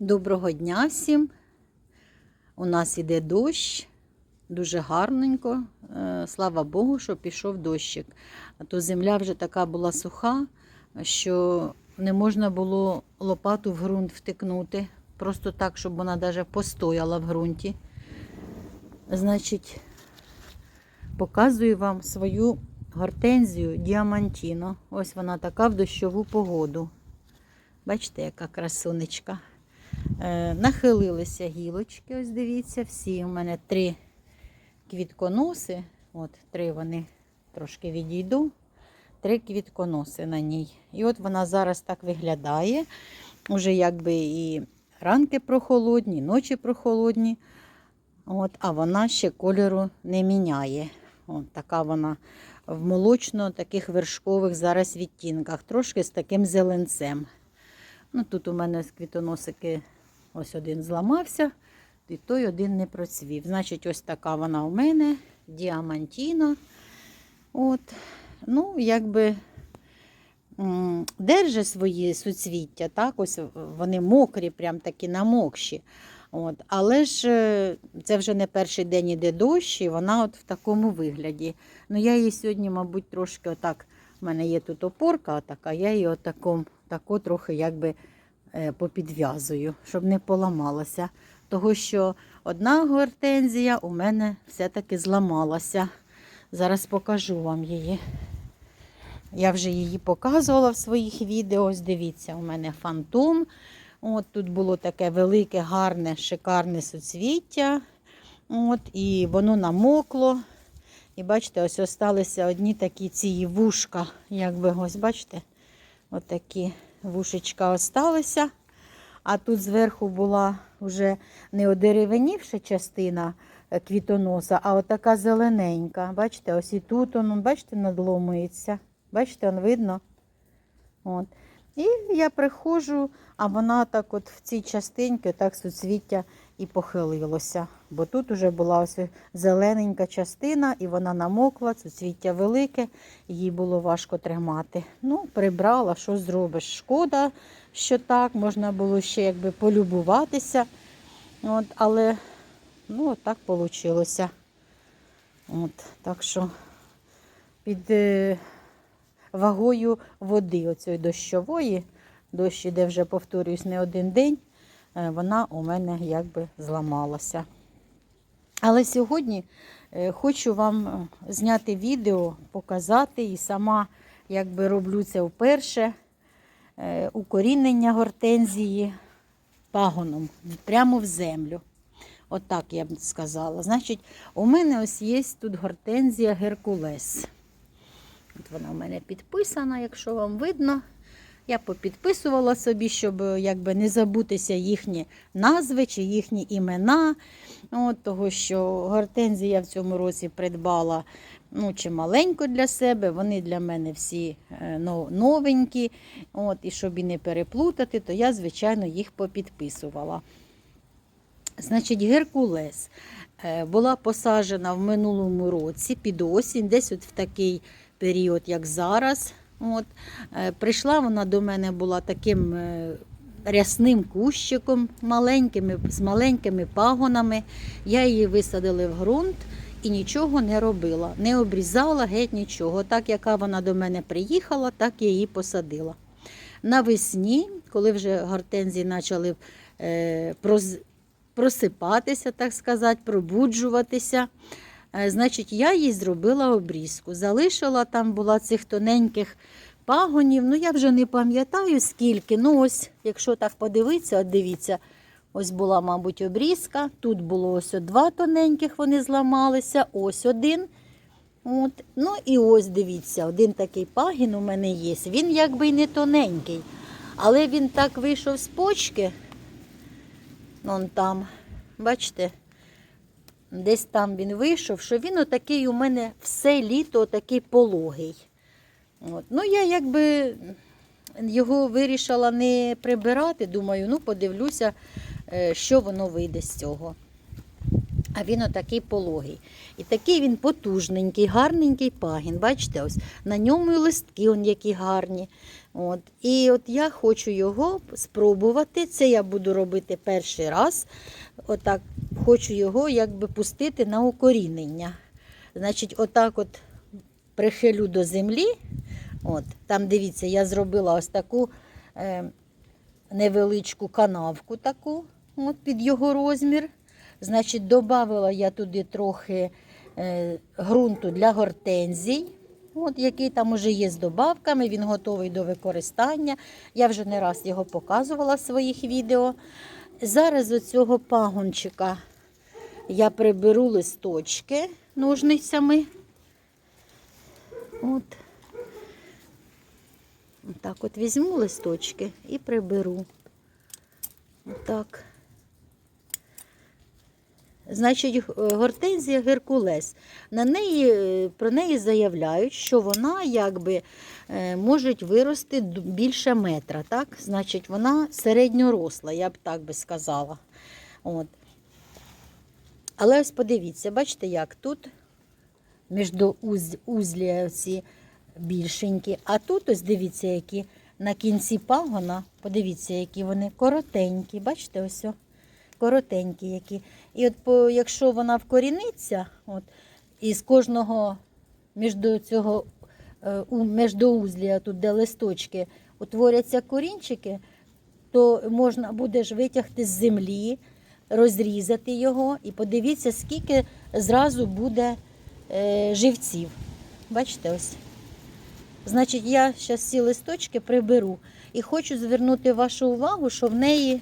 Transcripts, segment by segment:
Доброго дня всім. У нас іде дощ, дуже гарненько. Е, Слава Богу, що пішов дощик. А то земля вже така була суха, що не можна було лопату в ґрунт втикнути. Просто так, щоб вона навіть постояла в ґрунті. Значить, показую вам свою гортензію діамантіно. Ось вона така в дощову погоду. Бачите, яка красунечка. Е, нахилилися гілочки, ось дивіться, всі. У мене три квітконоси. От, три вони трошки відійду. Три квітконоси на ній. І от вона зараз так виглядає. Уже якби і ранки прохолодні, ночі прохолодні. От, а вона ще кольору не міняє. От така вона в молочно таких вершкових зараз відтінках, трошки з таким зеленцем. Ну, тут у мене квітоносики ось один зламався, і той один не процвів. Значить, ось така вона у мене, діамантіно. От. Ну, якби держи свої суцвіття, так, ось вони мокрі, прям такі намокші. От. Але ж е, це вже не перший день іде дощ, і вона от в такому вигляді. Ну, я її сьогодні, мабуть, трошки отак. У мене є тут опорка, така, я її отаком, тако трохи якби попідв'язую, щоб не поламалася. Того що одна гортензія у мене все-таки зламалася. Зараз покажу вам її. Я вже її показувала в своїх відео. Ось дивіться, у мене фантом. От Тут було таке велике, гарне, шикарне суцвіття. От, І воно намокло. І бачите, ось осталися одні такі ці вушка. Якби ось, бачите, отакі вушечка осталися. А тут зверху була вже не одеревенівша частина е, квітоноса, а отака зелененька. Бачите, ось і тут воно, бачите, надломується. Бачите, он видно. От. І я приходжу, а вона так от в цій частинці так суцвіття і похилилося. Бо тут вже була ось зелененька частина, і вона намокла, суцвіття велике, їй було важко тримати. Ну, прибрала, що зробиш. Шкода, що так, можна було ще якби полюбуватися. От, але ну, так вийшло. От, так що під е, вагою води оцієї дощової, дощ іде вже, повторюсь, не один день, е, вона у мене якби зламалася. Але сьогодні е, хочу вам е, зняти відео, показати і сама якби роблю це вперше. е, Укорінення гортензії пагоном прямо в землю. Отак я б сказала. Значить, у мене ось є тут гортензія Геркулес. От вона у мене підписана, якщо вам видно. Я попідписувала собі, щоб е, якби не забутися їхні назви чи їхні імена. От, того, що я в цьому році придбала ну, чималенько для себе. Вони для мене всі е, новенькі. От, і щоб і не переплутати, то я, звичайно, їх попідписувала. Значить, Геркулес е, була посаджена в минулому році під осінь, десь от в такий період, як зараз. От. Е, Прийшла вона до мене була таким е, рясним кущиком, маленькими, з маленькими пагонами. Я її висадила в ґрунт і нічого не робила, не обрізала геть нічого. Так, яка вона до мене приїхала, так я її посадила. Навесні, коли вже гортензії почали е, просипатися, так сказати, пробуджуватися. Е, Значить, я їй зробила обрізку. Залишила там була цих тоненьких пагонів. Ну, я вже не пам'ятаю скільки. Ну, ось, якщо так подивитися, от дивіться, ось була, мабуть, обрізка. Тут було ось два тоненьких, вони зламалися, ось один. От. Ну і ось дивіться, один такий пагін у мене є. Він якби й не тоненький, але він так вийшов з почки. Вон там, бачите, десь там він вийшов, що він отакий у мене все літо отакий пологий. От. Ну, я якби його вирішила не прибирати. Думаю, ну подивлюся, е, що воно вийде з цього. А він отакий пологий. І такий він потужненький, гарненький пагін. Бачите, ось на ньому і листки он які гарні. От. І от я хочу його спробувати. Це я буду робити перший раз. Отак хочу його якби пустити на укорінення. Значить, отак от прихилю до землі. От, там дивіться, я зробила ось таку е, невеличку канавку таку, от, під його розмір. Значить, додала я туди трохи е, ґрунту для гортензій, от, який там уже є з добавками, він готовий до використання. Я вже не раз його показувала в своїх відео. Зараз цього пагончика я приберу листочки ножницями. От. Так от візьму листочки і приберу. Отак. Значить, гортензія Геркулес. На неї, про неї заявляють, що вона якби е, може вирости більше метра. Так? Значить, вона середньоросла, я б так би сказала. От. Але ось подивіться, бачите, як тут між уз, узлі ці більшенькі. А тут ось дивіться, які на кінці пагона, подивіться, які вони коротенькі. Бачите, ось о, коротенькі які. І от по, якщо вона вкоріниться, от, і з кожного між цього е, междоузлія, тут де листочки, утворяться корінчики, то можна буде ж витягти з землі, розрізати його і подивіться, скільки зразу буде е, живців. Бачите, ось. Значить, я зараз ці листочки приберу і хочу звернути вашу увагу, що в неї,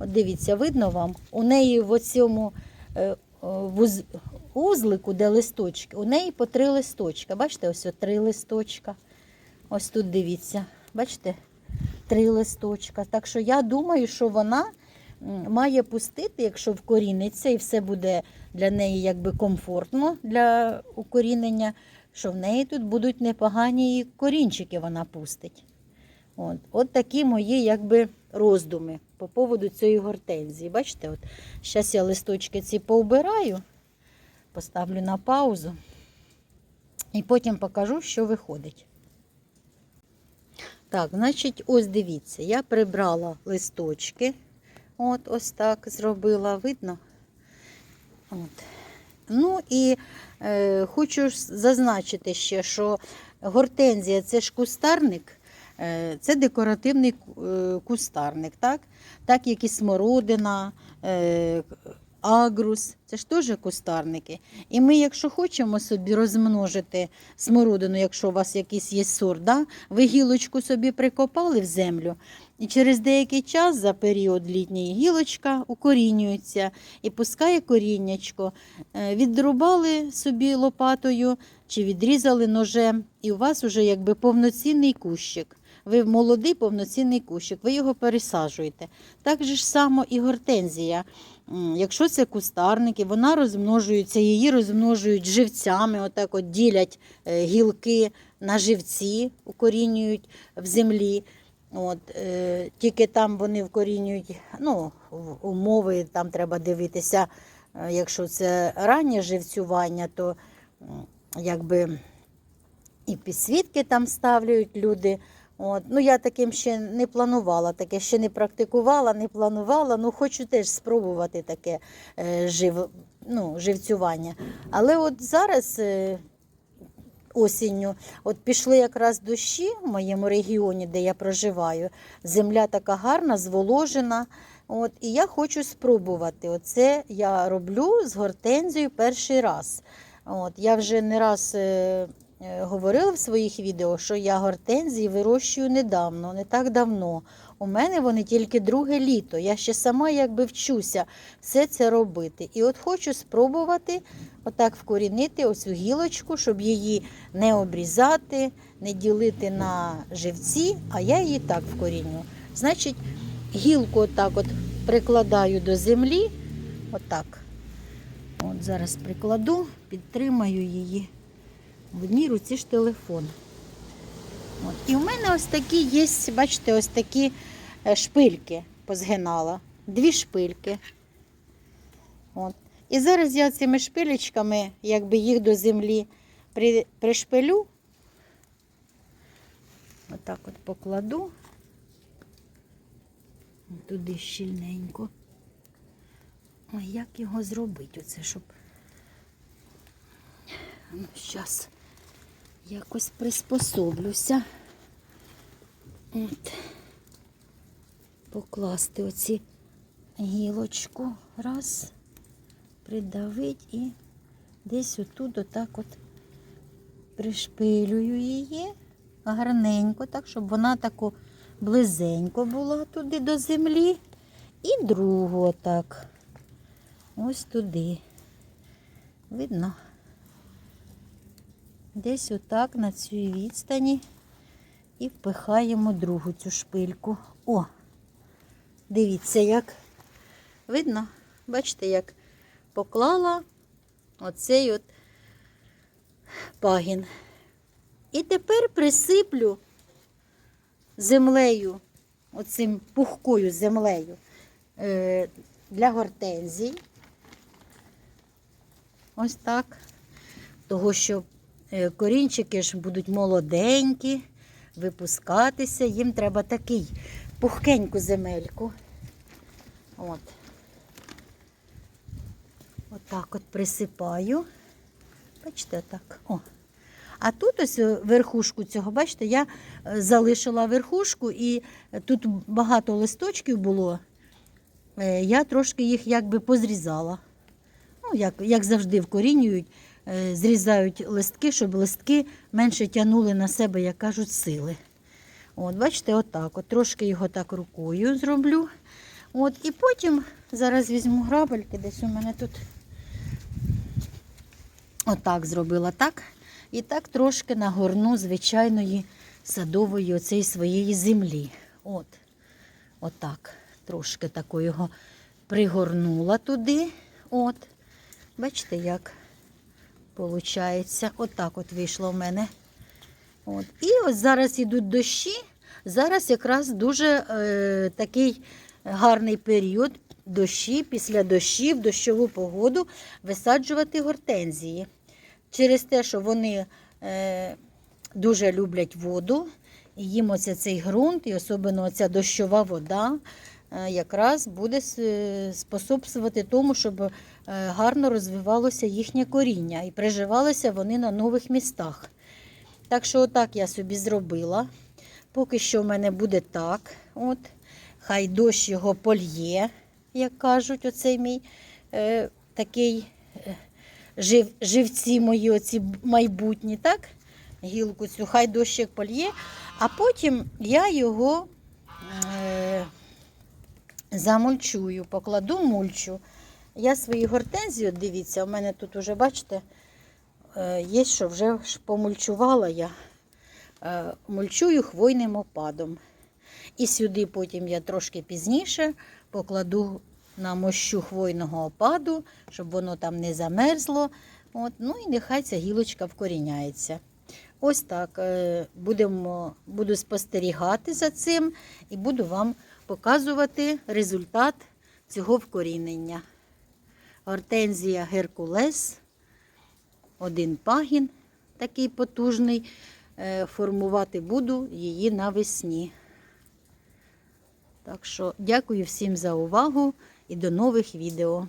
от дивіться, видно вам, у неї в оцьому е, узлику, де листочки, у неї по три листочка. Бачите, ось три листочка. Ось тут дивіться, бачите, три листочка. Так що я думаю, що вона має пустити, якщо вкоріниться, і все буде для неї якби комфортно для укорінення, що в неї тут будуть непогані і корінчики вона пустить. От, от такі мої якби роздуми по поводу цієї гортензії. Бачите, от зараз я листочки ці поубираю, поставлю на паузу і потім покажу, що виходить. Так, значить, ось дивіться, я прибрала листочки. От ось так зробила, видно. От. Ну і е, хочу зазначити ще, що гортензія це ж кустарник, е, це декоративний е, кустарник, так? так як і смородина, е, агрус, це ж теж кустарники. І ми, якщо хочемо собі розмножити смородину, якщо у вас якийсь є сорт, да? ви гілочку собі прикопали в землю, і через деякий час за період літньої гілочка укорінюється і пускає коріннячко. Е, Відрубали собі лопатою чи відрізали ножем, і у вас вже якби повноцінний кущик. Ви молодий повноцінний кущик, ви його пересаджуєте. Так же ж само і гортензія. Якщо це кустарники, вона розмножується, її розмножують живцями, отак от ділять е, гілки на живці, укорінюють в землі. От, е, тільки там вони вкорінюють, ну, умови там треба дивитися. Е, Якщо це раннє живцювання, то якби і підсвітки там ставлять люди. От. Ну, я таким ще не планувала, таке ще не практикувала, не планувала. Ну, хочу теж спробувати таке е, жив, ну, живцювання. Але от зараз е, осінню, от пішли якраз дощі в моєму регіоні, де я проживаю. Земля така гарна, зволожена. От, і я хочу спробувати. Оце я роблю з гортензією перший раз. От, я вже не раз е, говорила в своїх відео, що я гортензії вирощую недавно, не так давно. У мене вони тільки друге літо. Я ще сама якби вчуся все це робити. І от хочу спробувати отак вкорінити оцю гілочку, щоб її не обрізати, не ділити на живці, а я її так вкоріню. Значить, гілку отак от прикладаю до землі. Отак. От зараз прикладу, підтримаю її. В одній руці ж телефон. От. І в мене ось такі є, бачите, ось такі е, шпильки позгинала. Дві шпильки. От. І зараз я цими шпилечками, якби їх до землі при, пришпилю. Отак от покладу. Туди щільненько. Ой, як його зробити, оце, щоб. Ну, зараз якось приспособлюся. От. Покласти оці гілочку. Раз, придавить і десь отут отак от пришпилюю її гарненько, так, щоб вона тако близенько була туди до землі. І другу отак. Ось туди. Видно? Десь отак на цій відстані і впихаємо другу цю шпильку. О! Дивіться, як видно, бачите, як поклала оцей от пагін. І тепер присиплю землею, оцим пухкою землею е, для гортензій. Ось так. Того, що корінчики ж будуть молоденькі, випускатися. Їм треба такий пухкеньку земельку. От. Отак от присипаю. Бачите, так. О. А тут ось е, верхушку цього, бачите, я е, залишила верхушку і тут багато листочків було. Е, Я трошки їх якби позрізала. Ну, як, як завжди вкорінюють, е, зрізають листки, щоб листки менше тягнули на себе, як кажуть, сили. От, бачите, отак. От трошки його так рукою зроблю. От, і потім зараз візьму грабельки, десь у мене тут. Отак зробила так. І так трошки нагорну звичайної садової оцеї своєї землі. От. Отак. Трошки тако його пригорнула туди. От. Бачите, як виходить. Отак от вийшло в мене. От. І ось зараз йдуть дощі. Зараз якраз дуже е, такий гарний період дощі, після дощів, дощову погоду висаджувати гортензії. Через те, що вони е, дуже люблять воду, їм оце цей ґрунт, і особливо оця дощова вода якраз буде способствувати тому, щоб е, гарно розвивалося їхнє коріння і приживалися вони на нових містах. Так що отак я собі зробила. Поки що в мене буде так. От. Хай дощ його польє, як кажуть, оцей мій е, такий е, жив, живці мої, оці майбутні, так? Гілку цю, хай дощик польє, а потім я його е, замульчую, покладу мульчу. Я свої гортензії, дивіться, у мене тут уже, бачите, е, є, що вже помульчувала я. Е, мульчую хвойним опадом. І сюди потім я трошки пізніше покладу на мощу хвойного опаду, щоб воно там не замерзло. От, ну і нехай ця гілочка вкоріняється. Ось так. е, Будемо, буду спостерігати за цим і буду вам показувати результат цього вкорінення. Гортензія Геркулес, один пагін, такий потужний. Е, Формувати буду її навесні. Так що дякую всім за увагу і до нових відео.